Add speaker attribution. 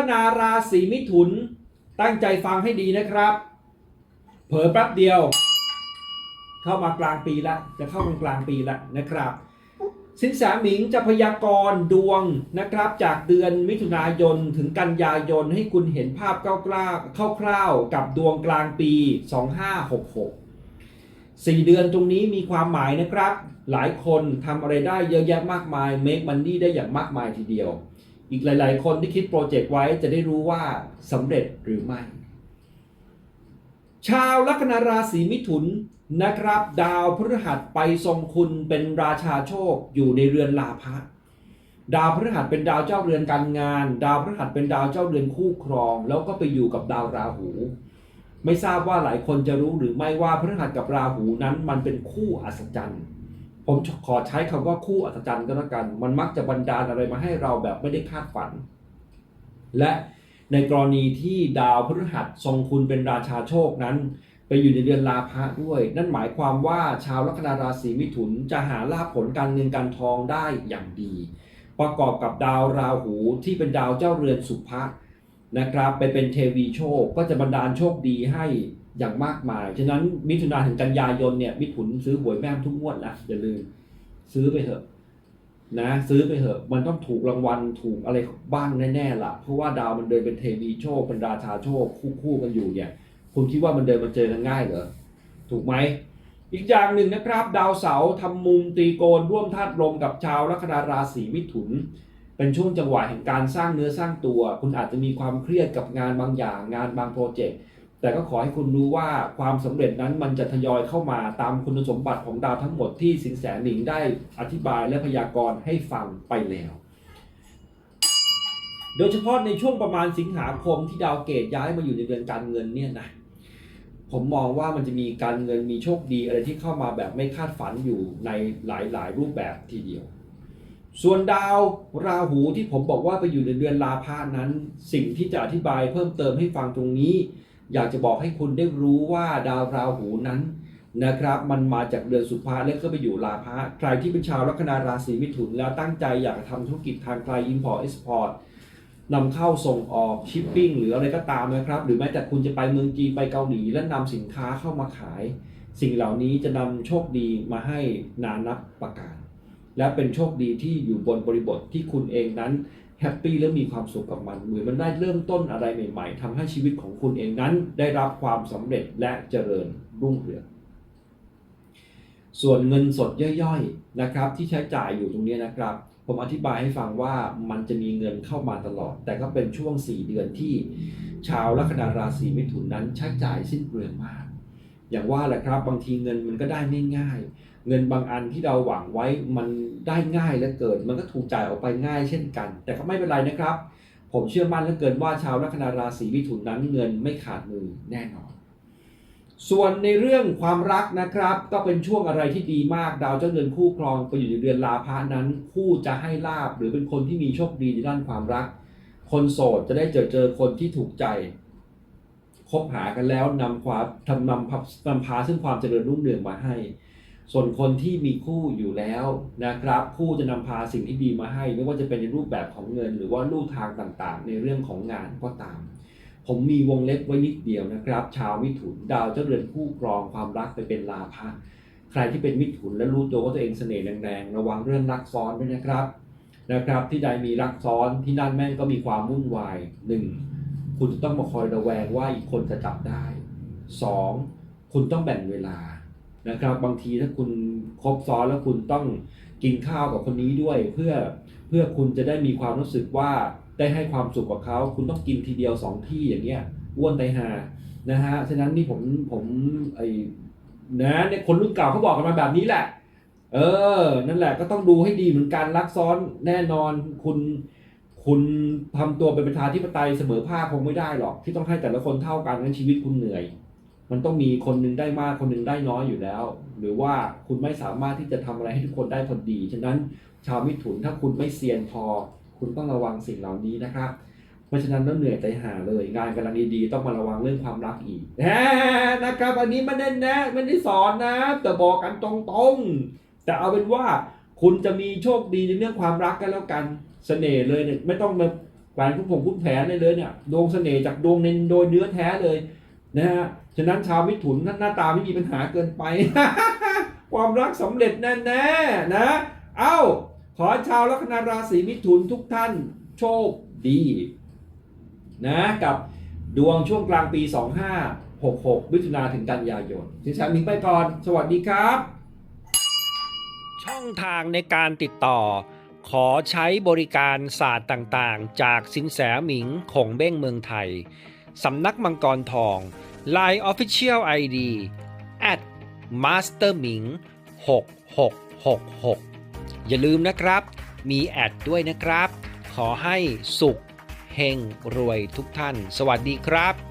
Speaker 1: คนาราศีมิถุน ตั้งใจฟังให้ดีนะครับ เผลอแป๊บเดียว เข้ามากลางปีละ จะเข้ากลางปีละนะครับ สินแสหมิงจะพยากรณ์ดวงนะครับ จากเดือนมิถุนายนถึงกันยายนให้คุณเห็นภาพคร่าวๆกับดวงกลางปี 2566 4เดือนตรงนี้มีความหมายนะครับ หลายคนทำอะไรได้เยอะแยะมากมาย make money ได้อย่างมากมายทีเดียว อีกหลาย ๆ คนที่คิดโปรเจกต์ไว้จะได้รู้ว่าสำเร็จหรือไม่ ชาวลัคนาราศีมิถุนนะครับ ดาวพฤหัสไปทรงคุณเป็นราชาโชคอยู่ในเรือนลาภะดาวพฤหัสเป็นดาวเจ้าเรือนการงาน ดาวพฤหัสเป็นดาวเจ้าเรือนคู่ครอง แล้วก็ไปอยู่กับดาวราหู ไม่ทราบว่าหลายคนจะรู้หรือไม่ว่าพฤหัสกับราหูนั้นมันเป็นคู่อัศจรรย์ ผมขอใช้คำว่าคู่อัศจรรย์ก็แล้วกัน มันมักจะบันดาลอะไรมาให้เราแบบไม่ได้คาดฝัน และในกรณีที่ดาวพฤหัสทรงคุณเป็นราชาโชคนั้น ไปอยู่ในเดือนลาภะด้วย นั่นหมายความว่าชาวลัคนาราศีมิถุนจะหาลาภผลการเงินการทองได้อย่างดี ประกอบกับดาวราหูที่เป็นดาวเจ้าเรือนสุภะนะครับ ไปเป็นเทวีโชคก็จะบันดาลโชคดีให้ อย่างมากมาย ฉะนั้นมิถุนาถึงกันยายนเนี่ยมิถุนซื้อหวยแม่มทุกงวดนะอย่าลืมซื้อไปเถอะ นะ ซื้อไปเถอะ มันต้องถูกรางวัลถูกอะไรบ้างแน่ๆล่ะ เพราะว่าดาวมันเดินเป็นเทวีโชคเป็นราชาโชคคู่คู่กันอยู่เนี่ย คุณคิดว่ามันเดินมาเจอกันง่ายเหรอถูกไหมอีกอย่างหนึ่งนะครับ ดาวเสาร์ทำมุมตีโกณร่วมธาตุลมกับชาวลัคนาราศีมิถุน เป็นช่วงจังหวะแห่งการสร้างเนื้อสร้างตัว คุณอาจจะมีความเครียดกับงานบางอย่างงานบางโปรเจกต์ แต่ก็ขอให้คุณรู้ว่าความสำเร็จนั้นมันจะทยอยเข้ามาตามคุณสมบัติของดาวทั้งหมดที่สินแสหนิงได้อธิบายและพยากรณ์ให้ฟังไปแล้ว โดยเฉพาะในช่วงประมาณสิงหาคมที่ดาวเกตย้ายมาอยู่ในเดือนการเงินเนี่ยนะผมมองว่ามันจะมีการเงินมีโชคดีอะไรที่เข้ามาแบบไม่คาดฝันอยู่ในหลายๆ รูปแบบทีเดียว ส่วนดาวราหูที่ผมบอกว่าไปอยู่ในเดือนลาภานั้น สิ่งที่จะอธิบายเพิ่มเติมให้ฟังตรงนี้ อยากจะบอกให้คุณได้รู้ว่าดาวราหูนั้นนะครับ มันมาจากเดือนสุภาแล้วก็ไปอยู่ลาภะใครที่เป็นชาวลัคนาราศีมิถุน แล้วตั้งใจอยากทำธุรกิจทางไกล import export นำเข้าส่งออกชิปปิ้งหรืออะไรก็ตามนะครับ หรือแม้แต่คุณจะไปเมืองจีนไปเกาหลีและนำสินค้าเข้ามาขาย สิ่งเหล่านี้จะนำโชคดีมาให้นานับประการ และเป็นโชคดีที่อยู่บนบริบทที่คุณเองนั้น แฮปปี้และมีความสุขกับมันเหมือนมันได้เริ่มต้นอะไรใหม่ ๆทำให้ชีวิตของคุณเองนั้น ได้รับความสำเร็จและเจริญรุ่งเรือง ส่วนเงินสดย่อยๆนะครับ ที่ใช้จ่ายอยู่ตรงนี้นะครับ ผมอธิบายให้ฟังว่ามันจะมีเงินเข้ามาตลอด แต่ก็เป็นช่วง 4 เดือนที่ ชาวลัคนาราศีมิถุนนั้นใช้จ่ายสิ้นเปลืองมาก อย่างว่าแหละครับบางทีเงินมันก็ได้ไม่ง่าย เงินบางอันที่เราหวังไว้มันได้ง่ายเหลือเกิน มันก็ถูกจ่ายออกไปง่ายเช่นกัน แต่ก็ไม่เป็นไรนะครับ ผมเชื่อมั่นเหลือเกินว่าชาวลัคนาราศีมิถุนนั้นเงินไม่ขาดมือแน่นอน ส่วนในเรื่องความรักนะครับ ก็เป็นช่วงอะไรที่ดีมากดาวเจ้าเรือนคู่ครองไปอยู่ในเดือนลาภานั้น คู่จะให้ลาบหรือเป็นคนที่มีโชคดีในด้านความรัก คนโสดจะได้เจอเจอคนที่ถูกใจคบหากันแล้วนำความทำนำพานำพาซึ่งความเจริญรุ่งเรืองมาให้ ส่วนคนที่มีคู่อยู่แล้วนะครับ คู่จะนำพาสิ่งที่ดีมาให้ ไม่ว่าจะเป็นในรูปแบบของเงิน หรือว่าลู่ทางต่างๆ ในเรื่องของงานก็ตาม ผมมีวงเล็บไว้นิดเดียวนะครับ ชาวมิถุนดาวเจ้าเรือนคู่ครองความรักไปเป็นลาภะใครที่เป็นมิถุนและรู้ตัวว่าตัวเองเสน่ห์แรงๆระวังเรื่องรักซ้อนด้วยนะครับนะครับ ที่ใดมีรักซ้อนที่นั่นแม่งก็มีความวุ่นวายหนึ่งคุณจะต้องมาคอยระแวงว่าอีกคนจะจับได้สองคุณต้องแบ่งเวลา นะครับ บางทีถ้าคุณครบซ้อนแล้วคุณต้องกินข้าวกับคนนี้ด้วย เพื่อเพื่อคุณจะได้มีความรู้สึกว่าได้ให้ความสุขกับเขา คุณต้องกินทีเดียวสองที่อย่างเงี้ยอ้วนไตหานะฮะฉะนั้นนี่ผมผมไอ้นะเนี่ยคนรุ่นเก่าเขาบอกกันมาแบบนี้แหละ เออ นั่นแหละก็ต้องดูให้ดีเหมือนกันรักซ้อนแน่นอนคุณคุณทำตัวเป็นประชาธิปไตยเสมอภาคคงไม่ได้หรอก ที่ต้องให้แต่ละคนเท่ากันงั้นชีวิตคุณเหนื่อย มันต้องมีคนหนึงได้มากคนหนึงได้น้อยอยู่แล้ว หรือว่าคุณไม่สามารถที่จะทำอะไรให้ทุกคนได้พอดี ฉะนั้นชาวมิถุนถ้าคุณไม่เซียนพอ คุณต้องระวังสิ่งเหล่านี้นะครับเพราะฉะนั้นต้องเหนื่อยใจหาเลยงานกำลังดีๆต้องมาระวังเรื่องความรักอีกนะครับอันนี้ไม่ได้แนะไม่ได้สอนนะ แต่บอกกันตรงๆ แต่เอาเป็นว่าคุณจะมีโชคดีในเรื่องความรักกันแล้วกันเสน่ห์เลยเนี่ยไม่ต้องมาแหวนคุ้มผงคุ้มแผนเลยเลยเนี่ยดวงเสน่ห์จากดวงเน้นโดยเนื้อแท้เลย นะฮะ ฉะนั้นชาวมิถุนหน้าตาไม่มีปัญหาเกินไป ความรักสำเร็จแน่ๆนะ เอ้า ขอชาวลัคนาราศีมิถุนทุกท่านโชคดีนะกับดวงช่วงกลางปี 2566มิถุนาถึงกันยายนสินแสหมิงไปก่อน สวัสดีครับ ช่องทางในการติดต่อ ขอใช้บริการศาสตร์ต่างๆ จากสินแสหมิงคงเบ้งเมืองไทย สำนักมังกรทอง Line Official ID at masterming 6666 อย่าลืมนะครับ มีแอดด้วยนะครับ ขอให้สุขเฮงรวยทุกท่าน สวัสดีครับ